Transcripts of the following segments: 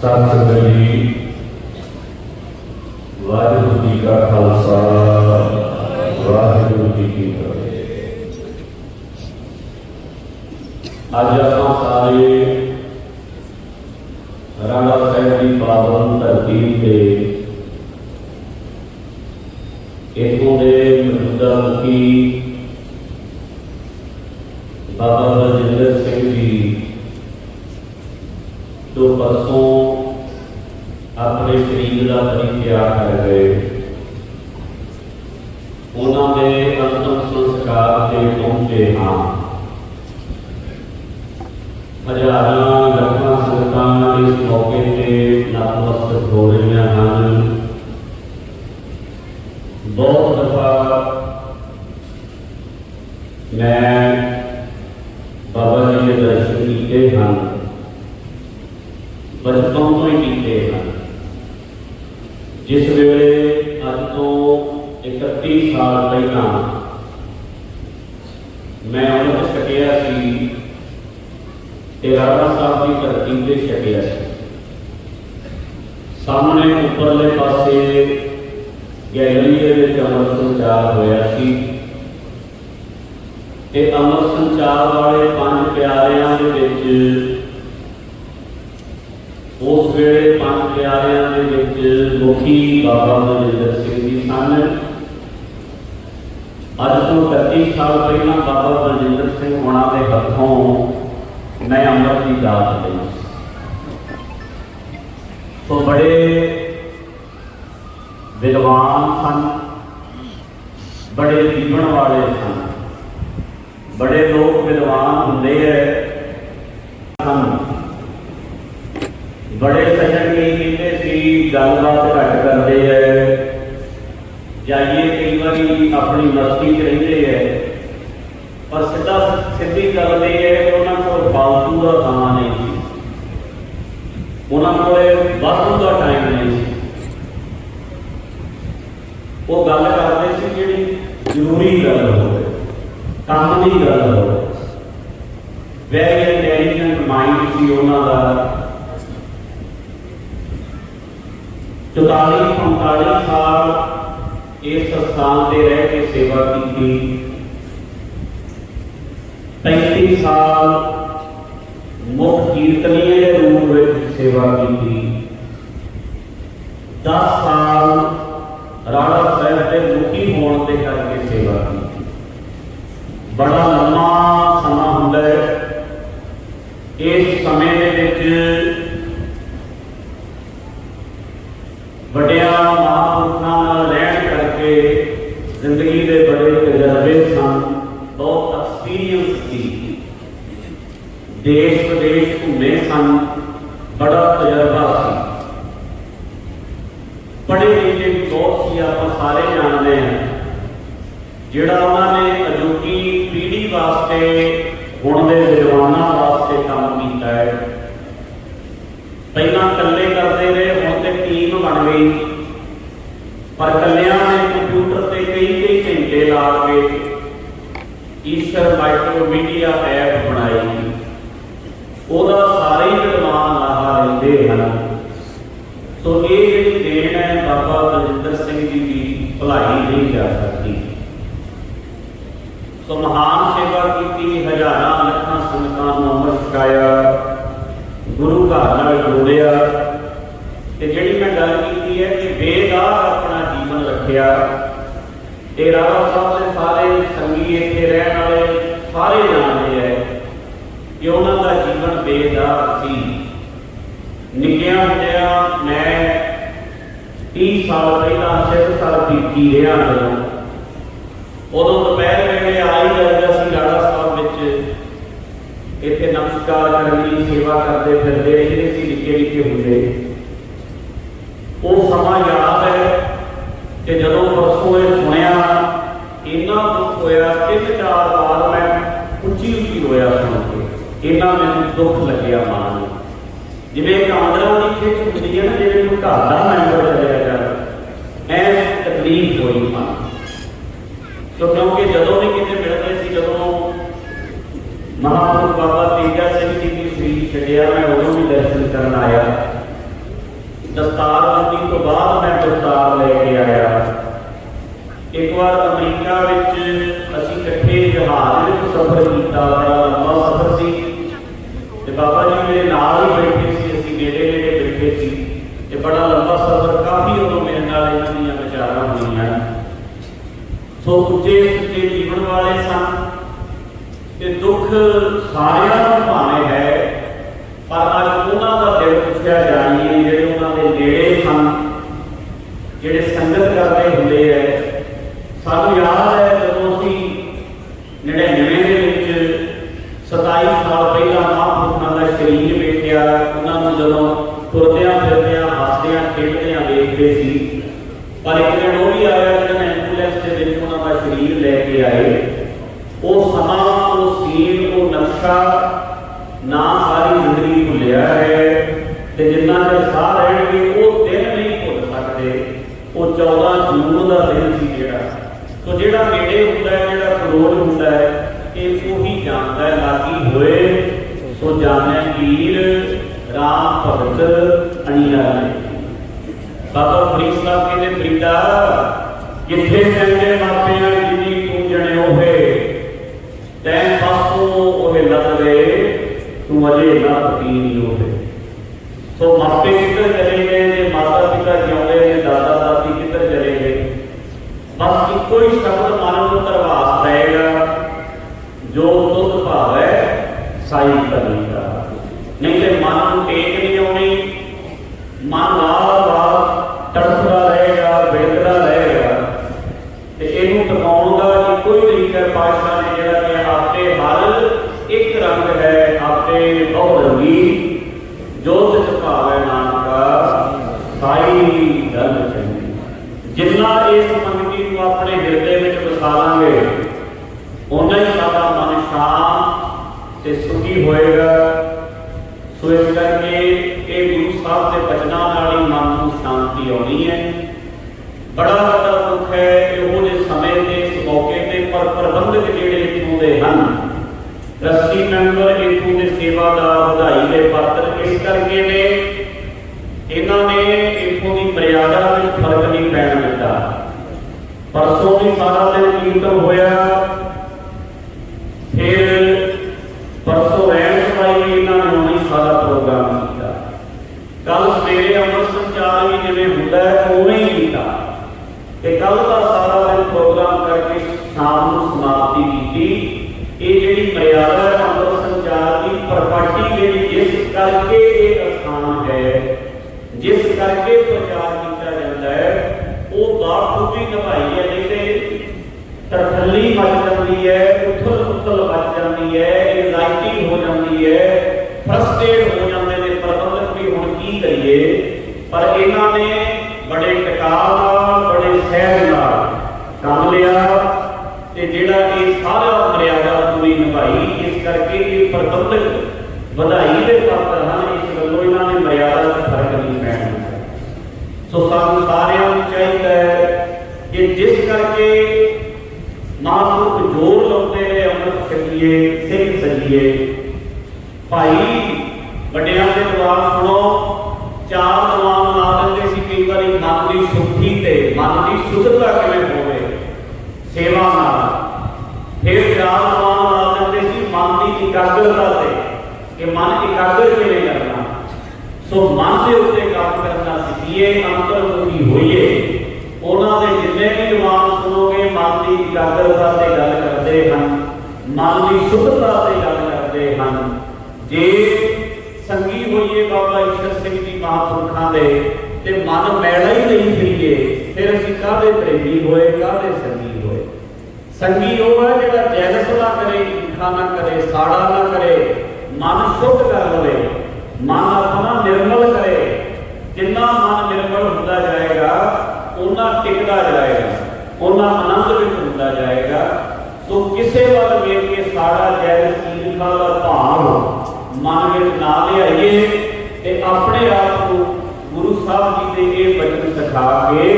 ਸਤਿ ਸ੍ਰੀ ਜੀ ਵਾਹਿਗੁਰੂ ਜੀ ਕਾ ਖਾਲਸਾ, ਵਾਹਿਗੁਰੂ ਜੀ ਕੀ ਫਤਿਹ। ਅੱਜ ਆਪਾਂ ਸਾਰੇ ਰਾਣਾ ਸਾਹਿਬ ਦੀ ਪਾਵਨ ਧਰਤੀ ਤੇ ਇਥੋਂ ਦੇ ਮੌਜੂਦਾ ਮੁਖੀ ਬਾਬਾ ਬਲਜਿੰਦਰ ਸਿੰਘ ਜੀ ਤੋਂ ਪਰਸੋਂ ਆਪਣੇ ਸਰੀਰ ਦਾ ਪਰਿਤਿਆਗ ਕਰ ਗਏ ਉਹਨਾਂ ਦੇ ਅੰਤਮ ਸੰਸਕਾਰ ਤੇ ਪਹੁੰਚੇ ਹਾਂ ਹਜ਼ਾਰਾਂ ਲੱਖਾਂ ਸੰਗਤਾਂ ਇਸ ਮੌਕੇ ਤੇ ਨਤਮਸਤਕ ਹੋ ਰਹੀਆਂ ਹਨ ਬਹੁਤ ਦਫਾ ਮੈਂ ਬਾਬਾ ਜੀ ਦੇ ਦਰਸ਼ਨ ਕੀਤੇ ਹਨ ਬਚਪਨ ਤੋਂ ਹੀ ਕੀਤੇ ਹਨ ਜਿਸ ਵੇਲੇ ਅੱਜ ਤੋਂ 31 ਸਾਲ ਪਹਿਲਾਂ ਮੈਂ ਉਹਨਾਂ ਛਕਿਆ ਸੀ ਤੇ ਰਾਣਾ ਸਾਹਿਬ ਦੀ ਧਰਤੀ ਤੇ ਛਕਿਆ ਸੀ। ਸਾਹਮਣੇ ਉੱਪਰਲੇ ਪਾਸੇ ਗੈਲਰੀ ਦੇ ਵਿੱਚ ਅਮਰ ਸੰਚਾਰ ਹੋਇਆ ਸੀ ਤੇ ਅਮਰ ਸੰਚਾਰ ਵਾਲੇ ਪੰਜ ਪਿਆਰਿਆਂ ਦੇ ਵਿੱਚ ਉਸ ਵੇਲੇ ਪੰਜ ਪਿਆਰਿਆਂ ਦੇ ਵਿੱਚ ਮੁਖੀ ਬਾਬਾ ਬਲਜਿੰਦਰ ਸਿੰਘ ਜੀ ਸਨ। ਅੱਜ ਤੋਂ 31 ਸਾਲ ਪਹਿਲਾਂ ਬਾਬਾ ਬਲਜਿੰਦਰ ਸਿੰਘ ਹੋਣਾ ਦੇ ਹੱਥੋਂ ਮੈਂ ਅੰਮ੍ਰਿਤ ਦੀ ਦਾਤ ਲਈ। ਸੋ ਬੜੇ ਵਿਦਵਾਨ ਸਨ, ਬੜੇ ਜੀਵਨ ਵਾਲੇ ਸਨ। ਬੜੇ ਲੋਕ ਵਿਦਵਾਨ ਹੁੰਦੇ ਐ ਹਨ ਬੜੇ ਸੱਜਣ ਕੀ ਕਹਿੰਦੇ ਸੀ, ਗੱਲਬਾਤ ਘੱਟ ਕਰਦੇ ਐ। ਜਾਈਏ ਕਈ ਵਾਰੀ ਆਪਣੀ ਮਸਤੀ 'ਚ ਰਹਿੰਦੇ ਐ। ਪਰ ਸਿੱਧਾ ਸਿੱਧੀ ਗੱਲ ਇਹ ਉਹਨਾਂ ਕੋਲ ਫਾਲਤੂ ਦਾ ਸਮਾਂ ਨਹੀਂ ਸੀ। ਉਹਨਾਂ ਕੋਲ ਵਾਧੂ ਦਾ ਟਾਈਮ ਨਹੀਂ ਸੀ। ਉਹ ਗੱਲ ਕਰਦੇ ਸੀ ਜਿਹੜੀ ਜ਼ਰੂਰੀ ਗੱਲ ਹੋਵੇ, ਕੰਮ ਦੀ ਗੱਲ ਹੋਵੇ। ਵੈਰੀ ਇੰਟੈਲੀਜੈਂਟ ਮਾਈਂਡ ਸੀ ਉਹਨਾਂ ਦਾ। 44 45 ਸਾਲ ਇਸ ਸਥਾਨ ਤੇ ਰਹਿ ਕੇ ਸੇਵਾ ਕੀਤੀ। 35 ਸਾਲ ਮੁੱਖ ਕੀਰਤਨੀਏ ਦੇ ਰੂਪ ਵਿੱਚ ਸੇਵਾ ਕੀਤੀ। 10 ਸਾਲ ਰਾਣਾ ਸਾਹਿਬ ਦੇ ਮੁਖੀ ਹੋਣ ਦੇ ਕਰਕੇ ਸੇਵਾ ਕੀਤੀ ਬੜਾ ਲੰਮਾ ਸਮਾਂ ਹੁੰਦਾ ਹੈ ਇਸ ਸਮੇਂ ਦੇ ਵਿੱਚ ਵੱਡਿਆਂ ਮਹਾਂਪੁਰਖਾਂ ਨਾਲ ਰਹਿਣ ਕਰਕੇ ਜ਼ਿੰਦਗੀ ਦੇ ਬੜੇ ਤਜਰਬੇ ਸਨ ਬਹੁਤ ਐਕਸਪੀਰੀਅੰਸ ਸੀ ਦੇਸ਼ ਘੁੰਮੇ ਸਨ, ਬੜਾ ਤਜਰਬਾ ਸੀ। ਪੜ੍ਹੇ ਲਿਖੇ ਬਹੁਤ ਸੀ ਆਪਾਂ ਸਾਰੇ ਜਾਣਦੇ ਹਾਂ, ਜਿਹੜਾ ਉਹਨਾਂ ਨੇ ਅਜੋਕੀ ਪੀੜ੍ਹੀ ਵਾਸਤੇ, ਹੁਣ ਦੇ ਵਿਦਵਾਨਾਂ ਵਾਸਤੇ ਕੰਮ ਕੀਤਾ ਹੈ। ਪਹਿਲਾਂ ਇਕੱਲੇ ਕਰਦੇ ਰਹੇ, ਹੁਣ ਤੇ ਟੀਮ ਬਣ ਗਈ। ਪਰ ਇਕੱਲਿਆਂ ਨੇ ਕੰਪਿਊਟਰ ਤੇ ਕਈ ਕਈ ਘੰਟੇ ਲਾ ਕੇ ਈਸ਼ਰ ਮਾਈਕਰੋ ਮੀਡੀਆ ਐਪ ਤੇ ਰਾਣਾ ਸਾਹਿਬ ਦੇ ਸਾਰੇ ਸੰਗੀ ਇੱਥੇ ਰਹਿਣ ਵਾਲੇ ਸਾਰੇ ਜਾਣਦੇ ਹੈ ਕਿ ਉਹਨਾਂ ਦਾ ਜੀਵਨ ਬੇਦਾਗ ਸੀ। ਨਿੱਕਿਆਂ ਹੁੰਦਿਆਂ ਮੈਂ 30 ਸਾਲ ਪਹਿਲਾਂ ਸਿਰਸਰ ਪੀਤੀ ਰਿਹਾ ਜਦੋਂ। ਉਦੋਂ ਦੁਪਹਿਰ ਵੇਲੇ ਆ ਹੀ ਜਾਂਦਾ ਸੀ ਰਾਣਾ ਸਾਹਿਬ ਵਿੱਚ। ਇੱਥੇ ਨਮਸਕਾਰ ਕਰਨ ਦੀ ਸੇਵਾ ਕਰਦੇ ਫਿਰਦੇ ਜਿਹੜੇ ਸੀ, ਨਿੱਕੇ ਨਿੱਕੇ ਹੁੰਦੇ। ਉਹ ਸਮਾਂ ਯਾਦ ਹੈ ਕਿ ਜਦੋਂ ਪਰਸੋਂ ਇਹ ਸੁਣਿਆ ਇੰਨਾ ਦੁੱਖ ਹੋਇਆ ਤਿੰਨ ਚਾਰ ਵਾਰ ਮੈਂ ਉੱਚੀ ਉੱਚੀ ਹੋਇਆ ਸੁਣ ਕੇ ਇੰਨਾ ਮੈਨੂੰ ਦੁੱਖ ਲੱਗਿਆ ਮਨ ਨੂੰ। ਜਿਵੇਂ ਇੱਕ ਆਂਦਰਾਂ ਦੀ ਖਿੱਚ ਹੁੰਦੀ ਹੈ ਨਾ, ਜਿਵੇਂ ਕੋਈ ਘਰ ਦਾ ਮੈਂਬਰ ਚਲਿਆ ਜਾਂਦਾ ਐ ਤਕਲੀਫ ਹੋਈ ਮਨ ਸੋ ਕਿਉਂਕਿ ਜਦੋਂ ਵੀ ਕਿਤੇ ਮਿਲਦੇ ਸੀ, ਜਦੋਂ ਮਹਾਪੁਰਖ ਬਾਬਾ ਤੇਜਾ ਸਿੰਘ ਜੀ ਦੀ ਸਰੀਰ ਛੱਡਿਆ, ਮੈਂ ਉਦੋਂ ਵੀ ਦਰਸ਼ਨ ਕਰਨ ਆਇਆ। ਦਸਤਾਰ ਬੰਦੀ ਤੋਂ ਬਾਅਦ ਮੈਂ ਦਸਤਾਰ ਲੈ ਕੇ ਆਇਆ। ਇੱਕ ਵਾਰ ਅਮਰੀਕਾ ਵਿੱਚ ਅਸੀਂ ਇਕੱਠੇ ਜਹਾਜ਼ ਵਿੱਚ ਸਫ਼ਰ ਕੀਤਾ ਬੜਾ ਲੰਬਾ ਸਫ਼ਰ ਸੀ। ਤੇ ਬਾਬਾ ਜੀ ਮੇਰੇ ਨਾਲ ਹੀ ਬੈਠੇ ਸੀ, ਅਸੀਂ ਨੇੜੇ ਨੇੜੇ ਬੈਠੇ ਸੀ। ਤੇ ਬੜਾ ਲੰਬਾ ਸਫ਼ਰ, ਕਾਫੀ ਉਦੋਂ ਮੇਰੇ ਨਾਲ ਇਹਨਾਂ ਦੀਆਂ ਵਿਚਾਰਾਂ ਹੋਈਆਂ। ਸੋ ਉੱਚੇ ਸੁੱਚੇ ਜੀਵਨ ਵਾਲੇ ਸਨ ਤੇ ਦੁੱਖ ਸਾਰਿਆਂ ਨੂੰ ਭਾਵੇਂ ਹੈ, ਪਰ ਅੱਜ ਉਹਨਾਂ ਦਾ ਦਿਲ ਪੁੱਛਿਆ ਜਾਈਏ, ਜਿਹੜੇ ਉਹਨਾਂ ਦੇ ਨੇੜੇ ਸਨ, ਜਿਹੜੇ ਸੰਗਤ ਕਰਦੇ ਹੁੰਦੇ ਐ ਸਾਨੂੰ ਯਾਦ ਹੈ ਜਦੋਂ ਅਸੀਂ 99 ਦੇ ਵਿੱਚ 27 ਸਾਲ ਪਹਿਲਾਂ ਮਹਾਂਪੁਰਖਾਂ ਦਾ ਸਰੀਰ ਵੇਖਿਆ, ਉਹਨਾਂ ਨੂੰ ਜਦੋਂ ਤੁਰਦਿਆਂ ਫਿਰਦਿਆਂ, ਹੱਸਦਿਆਂ, ਖੇਡਦਿਆਂ ਵੇਖਦੇ ਸੀ, ਪਰ ਇੱਕ ਦਿਨ ਉਹ ਵੀ ਆਇਆ ਜਦੋਂ ਐਂਬੂਲੈਂਸ ਦੇ ਵਿੱਚ ਉਹਨਾਂ ਦਾ ਸਰੀਰ ਲੈ ਕੇ ਆਏ। ਉਹ ਸਮਾਂ, ਉਹ ਸੀਨ ਉਹ ਨਕਸ਼ਾ ਨਾ ਸਾਰੀ ਜ਼ਿੰਦਗੀ ਭੁੱਲਿਆ ਹੈ ਤੇ ਜਿੰਨਾ ਚਿਰ ਸਾਹ ਰਹਿਣਗੇ, ਉਹ ਦਿਨ ਨਹੀਂ ਭੁੱਲ ਸਕਦੇ। ਉਹ 14 ਜੂਨ ਦਾ ਦਿਨ ਸੀ ਜਿਹੜਾ। ਸੋ ਜਿਹੜਾ ਨੇੜੇ ਹੁੰਦਾ ਹੈ, ਜਿਹੜਾ ਕਰੋੜ ਹੁੰਦਾ ਹੈ, ਇਹ ਉਹੀ ਜਾਣਦਾ ਲਾਗੀ ਹੋਏ, ਸੋ ਜਾਣੈ ਪੀਰ ਰਾਮ ਭਗਤ ਅਣਿਆਰੇ ਬਾਬਾ ਫਰੀਦ ਸਾਹਿਬ ਕਹਿੰਦੇ, ਫਰੀਦਾ, ਜਿੱਥੇ ਚੰਗੇ ਮਾਪਿਆਂ ਜਿਨੀ ਤੂੰ ਜਣਿਓ ਹੋਏ ਤੈਂ ਪਾਸੋਂ ਉਹ ਲੱਦਵੇ ਤੂੰ ਅਜੇ ਨਾ ਪਤੀਨੀ ਹੋਵੇ ਸੋ ਮਾਪੇ ਕਿੱਧਰ ਚਲੇ ਗਏ ਤੇ ਮਾਤਾ ਪਿਤਾ ਜਿਉਂਦੇ ਨੇ? ਦਾਦਾ ਦਾਦੀ ਕਿੱਧਰ ਚਲੇ ਗਏ ਕੋਈ ਸ਼ਬਦ ਮਨ ਨੂੰ ਧਰਵਾਸ ਰਹੇਗਾ ਜੋ ਤੁਧ ਭਾਵੈ, ਸਾਈ ਕਰੀਦਾ ਨਹੀਂ ਤੇ ਮਨ ਨੂੰ ਟੇਕ ਨਹੀਂ ਆਉਣੀ। ਮਨ ਵਾਰ ਵਾਰ ਤੜਫਦਾ ਰਹੇਗਾ ਬਿਲਕਦਾ ਰਹੇਗਾ। ਤੇ ਇਹਨੂੰ ਟਿਕਾਉਣ ਦਾ ਇੱਕੋ ਹੀ ਤਰੀਕਾ ਹੈ ਪਾਤਸ਼ਾਹ ਨੇ ਜਿਹੜਾ ਕਿ ਆਪੇ ਹਰ ਇੱਕ ਰੰਗ ਹੈ ਆਪੇ ਬਹੁ ਰੰਗੀ ਜੋ ਤਿਸ ਭਾਵੈ ਨਾਨਕਾ ਸਾਈ ਦਲ ਚੰਗੀ ਜਿੰਨਾ ਇਸ ਮੰਗਤੀ ਨੂੰ ਆਪਣੇ ਹਿਰਦੇ ਵਿੱਚ ਵਸਾ ਲਾਂਗੇ ਓਨਾ ਹੀ ਸਾਡਾ ਮਨ ਸ਼ਾਂਤ ਤੇ ਸੁਖੀ ਹੋਏਗਾ ਸੋ ਇਸ ਕਰਕੇ ਇਹ ਗੁਰੂ ਸਾਹਿਬ ਦੇ ਬਚਨਾਂ ਨਾਲ ਹੀ ਮਨ ਨੂੰ ਸ਼ਾਂਤੀ ਆਉਣੀ ਹੈ ਬੜਾ ਵੱਡਾ ਦੁੱਖ ਹੈ ਇਹੋ ਜਿਹੇ ਸਮੇਂ ਤੇ ਇਸ ਮੌਕੇ ਤੇ ਪਰ ਪ੍ਰਬੰਧਕ ਜਿਹੜੇ ਇੱਥੋਂ ਦੇ ਹਨ। ਰਸਤੀ ਮੈਂਬਰ ਇੱਥੋਂ ਦੇ ਸੇਵਾਦਾਰ ਵਧਾਈ ਦੇ ਪਾਤਰ ਇਸ ਕਰਕੇ ਨੇ। ਇਹਨਾਂ ਨੇ ਇੱਥੋਂ ਦੀ ਮਰਿਆਦਾ ਵਿੱਚ ਫ਼ਰਕ ਨਹੀਂ ਪੈਣ ਦਿੱਤਾ। ਪਰਸੋਂ ਵੀ ਸਾਰਾ ਦਿਨ ਕੀਰਤਨ ਹੋਇਆ। ਫਿਰ ਪਰਸੋਂ ਰਹਿਣ ਸਮਾਈ ਵੀ ਇਹਨਾਂ ਨੇ ਉਵੇਂ ਹੀ ਸਾਰਾ ਪ੍ਰੋਗਰਾਮ ਕੀਤਾ। ਕੱਲ ਸਵੇਰੇ ਅੰਮ੍ਰਿਤ ਸੰਚਾਰ ਵੀ ਜਿਵੇਂ ਹੁੰਦਾ ਹੈ, ਉਵੇਂ ਹੀ ਕੀਤਾ। ਤੇ ਕੱਲ ਦਾ ਸਾਰਾ ਦਿਨ ਪ੍ਰੋਗਰਾਮ ਕਰਕੇ ਸ਼ਾਮ ਨੂੰ ਸਮਾਪਤੀ ਕੀਤੀ ਇਹ ਜਿਹੜੀ ਮਰਿਆਦਾ ਹੈ ਅੰਮ੍ਰਿਤ ਸੰਚਾਰ ਦੀ ਪ੍ਰਪਾਟੀ ਜਿਹੜੀ ਜਿਸ ਕਰਕੇ ਇਹ ਅਸਥਾਨ ਹੈ, ਜਿਸ ਕਰਕੇ ਪ੍ਰਚਾਰ ਕੀਤਾ ਜਾਂਦਾ ਹੈ, ਉਹ ਬਾਖੂਬੀ ਨਿਭਾਈ ਹੈ ਨਹੀਂ ਤਰਥੱਲੀ ਮਚ ਜਾਂਦੀ ਹੈ, ਉਥਲ ਉਥਲ ਮਚ ਜਾਂਦੀ ਹੈ ਐਂਜ਼ਾਈਟੀ ਹੋ ਜਾਂਦੀ ਹੈ ਫਰਸਟ੍ਰੇਟ ਹੋ ਜਾਂਦੇ ਨੇ, ਪ੍ਰਬੰਧਕ ਵੀ ਹੁਣ ਕੀ ਕਰੀਏ? ਪਰ ਇਹਨਾਂ ਨੇ ਬੜੇ ਟਿਕਾਅ ਨਾਲ, ਬੜੇ ਸਹਿਜ ਨਾਲ ਕੰਮ ਲਿਆ ਤੇ ਜਿਹੜਾ ਕਰਕੇ ਪ੍ਰਬੰਧਕ ਵਧਾਈ ਦੇ ਪਾਤਰ ਹਨ, ਇਸ ਵੱਲੋਂ ਇਹਨਾਂ ਨੇ ਮਰਿਆਦਾ ਦਾ ਫ਼ਰਕ ਨਹੀਂ ਪੈਣ ਸੋ ਸਾਨੂੰ ਸਾਰਿਆਂ ਨੂੰ ਚਾਹੀਦਾ ਹੈ ਕਿ ਜਿਸ ਕਰਕੇ ਮਹਾਂਪੁਰਖ ਜੋਰ ਲਾਉਂਦੇ ਨੇ, ਅੰਮ੍ਰਿਤ ਛਕੀਏ ਸਿੰਘ ਸਜੀਏ। ਭਾਈ, ਵੱਡਿਆਂ ਦੇ ਦੁਆਰ ਸੁਣੋ, ਚਾਰ ਦੁਆਰ ਲਾ ਦਿੰਦੇ ਸੀ ਕਈ ਵਾਰੀ, ਮਨ ਦੀ ਸੁਖੀ ਤੇ ਮਨ ਦੀ ਸ਼ੁੱਧਤਾ ਕਿਵੇਂ ਹੋਵੇ? ਸੇਵਾ ਨਾਲ। ਫਿਰ ਚਾਰ ਇਕਾਗਰਤਾ ਤੇ ਕਿ ਮਨ ਇਕਾਗਰ ਕਿਵੇਂ ਕਰਨਾ। ਸੋ ਮਨ ਦੇ ਉੱਤੇ ਕੰਮ ਕਰਨਾ ਸਿੱਖੀਏ ਅੰਤਰਮੁਖੀ ਹੋਈਏ। ਉਹਨਾਂ ਦੇ ਜਿੰਨੇ ਵੀ ਜਵਾਨ ਸੁਣੋਗੇ, ਮਨ ਦੀ ਇਕਾਗਰਤਾ ਤੇ ਗੱਲ ਕਰਦੇ ਹਨ, ਮਨ ਦੀ ਸ਼ੁੱਧਤਾ ਤੇ ਗੱਲ ਕਰਦੇ ਹਨ। ਜੇ ਸੰਗੀ ਹੋਈਏ ਬਾਬਾ ਈਸ਼ਰ ਸਿੰਘ ਜੀ ਮਹਾਂਪੁਰਖਾਂ ਦੇ, ਤੇ ਮਨ ਮੈਲਾ ਹੀ ਨਹੀਂ ਫਿਰੀਏ, ਫਿਰ ਅਸੀਂ ਕਾਹਦੇ ਪ੍ਰੇਮੀ ਹੋਏ, ਕਾਹਦੇ ਸੰਗੀ ਹੋਏ? ਸੰਗੀ ਉਹ ਹੈ ਜਿਹੜਾ ਜੈਲਸ ਨਾ ਕਰੇ ਈਰਖਾ ਨਾ ਕਰੇ, ਸਾੜਾ ਨਾ ਕਰੇ, ਮਨ ਸ਼ੁੱਧ ਕਰ ਲਵੇ, ਮਨ ਆਪਣਾ ਨਿਰਮਲ ਕਰੇ। ਜਿੰਨਾ ਮਨ ਨਿਰਮਲ ਹੁੰਦਾ ਜਾਏਗਾ ਉਹਨਾਂ ਟਿਕਦਾ ਜਾਏਗਾ ਉਹਨਾਂ ਆਨੰਦ ਵਿੱਚ ਹੁੰਦਾ ਜਾਏਗਾ। ਸੋ ਕਿਸੇ ਵੱਲ ਵੇਖ ਕੇ ਸਾੜਾ ਜੈਲਸ ਈਰਖਾ ਦਾ ਭਾਵ ਮਨ ਵਿੱਚ ਨਾ ਲਿਆਈਏ ਤੇ ਆਪਣੇ ਆਪ ਨੂੰ ਗੁਰੂ ਸਾਹਿਬ ਜੀ ਦੇ ਇਹ ਬਚਨ ਸਿਖਾ ਕੇ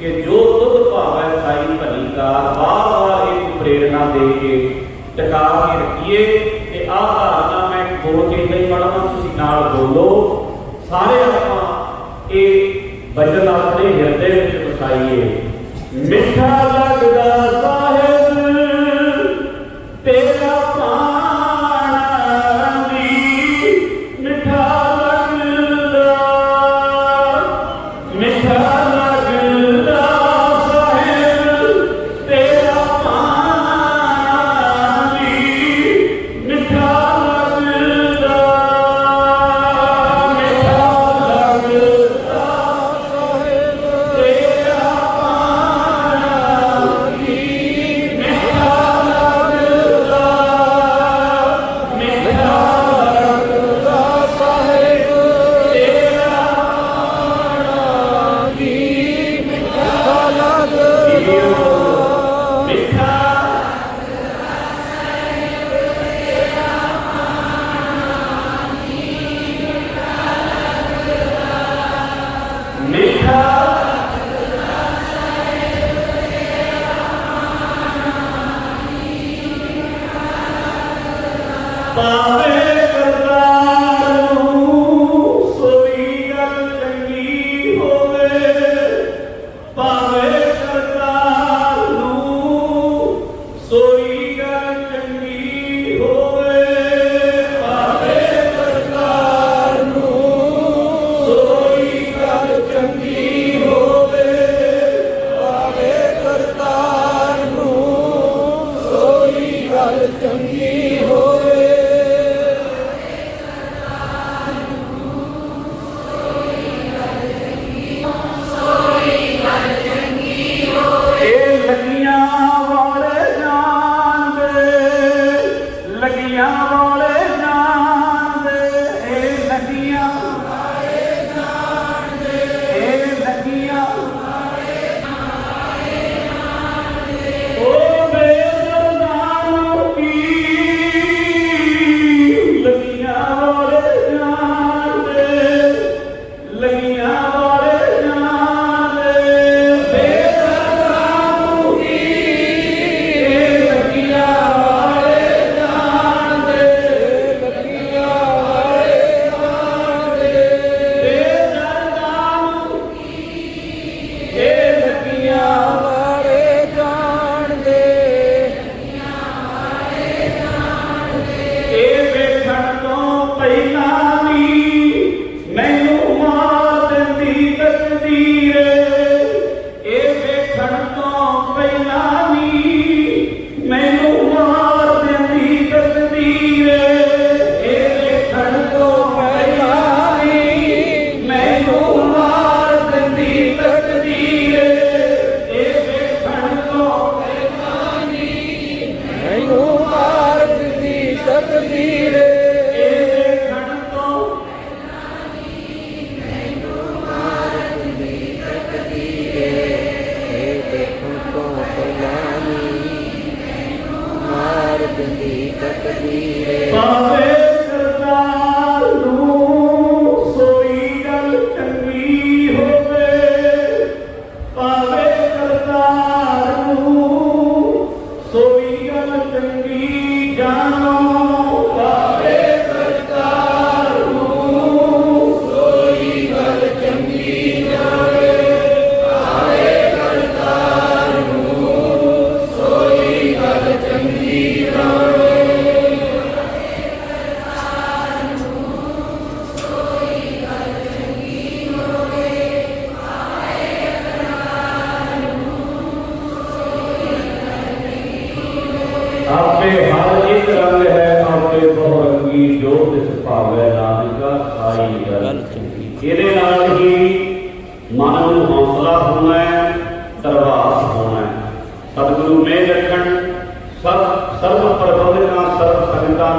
ਕਿ ਜੋ ਤੁਧ ਭਾਵੈ ਸਾਈ ਭਲੀ ਕਾ ਵਾਰ-ਵਾਰ ਇਹ ਪ੍ਰੇਰਣਾ ਦੇ ਕੇ ਟਿਕਾ ਕੇ ਰੱਖੀਏ ਤੇ ਆਹ ਧਾਰਨਾ ਮੈਂ ਬੋਲ ਕੇ ਨਹੀਂ ਪੜਾਂ ਤੁਸੀਂ ਨਾਲ ਬੋਲੋ। ਸਾਰੇ ਆਪਾਂ ਇਹ ਬਚਨ ਆਪਣੇ ਹਿਰਦੇ ਵਿੱਚ ਵਸਾਈਏ। ਮਿੱਠਾ ਲੱਗਦਾ Father.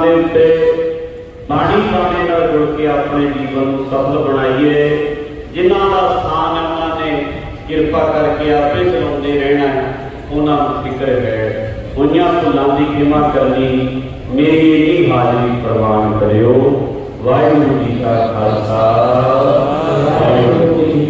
ਸਥਾਨ ਦੇ ਉੱਤੇ ਬਾਣੀ ਬਾਣੀ ਨਾਲ ਜੁੜ ਕੇ ਆਪਣੇ ਜੀਵਨ ਨੂੰ ਸਫਲ ਬਣਾਈਏ, ਜਿਨ੍ਹਾਂ ਦਾ ਸਥਾਨ ਉਹਨਾਂ ਨੇ ਕਿਰਪਾ ਕਰਕੇ ਆਪੇ ਚਲਾਉਂਦੇ ਰਹਿਣਾ ਉਹਨਾਂ ਨੂੰ ਫਿਕਰ ਹੈ। ਉਹਨਾਂ ਭੁੱਲਾਂ ਦੀ ਖਿਮਾ ਕਰਨੀ ਮੇਰੀ ਇਹ ਹਾਜ਼ਰੀ ਪ੍ਰਵਾਨ ਕਰਿਓ। ਵਾਹਿਗੁਰੂ ਜੀ ਕਾ ਖਾਲਸਾ। ਵਾਹਿਗੁਰੂ ਜੀ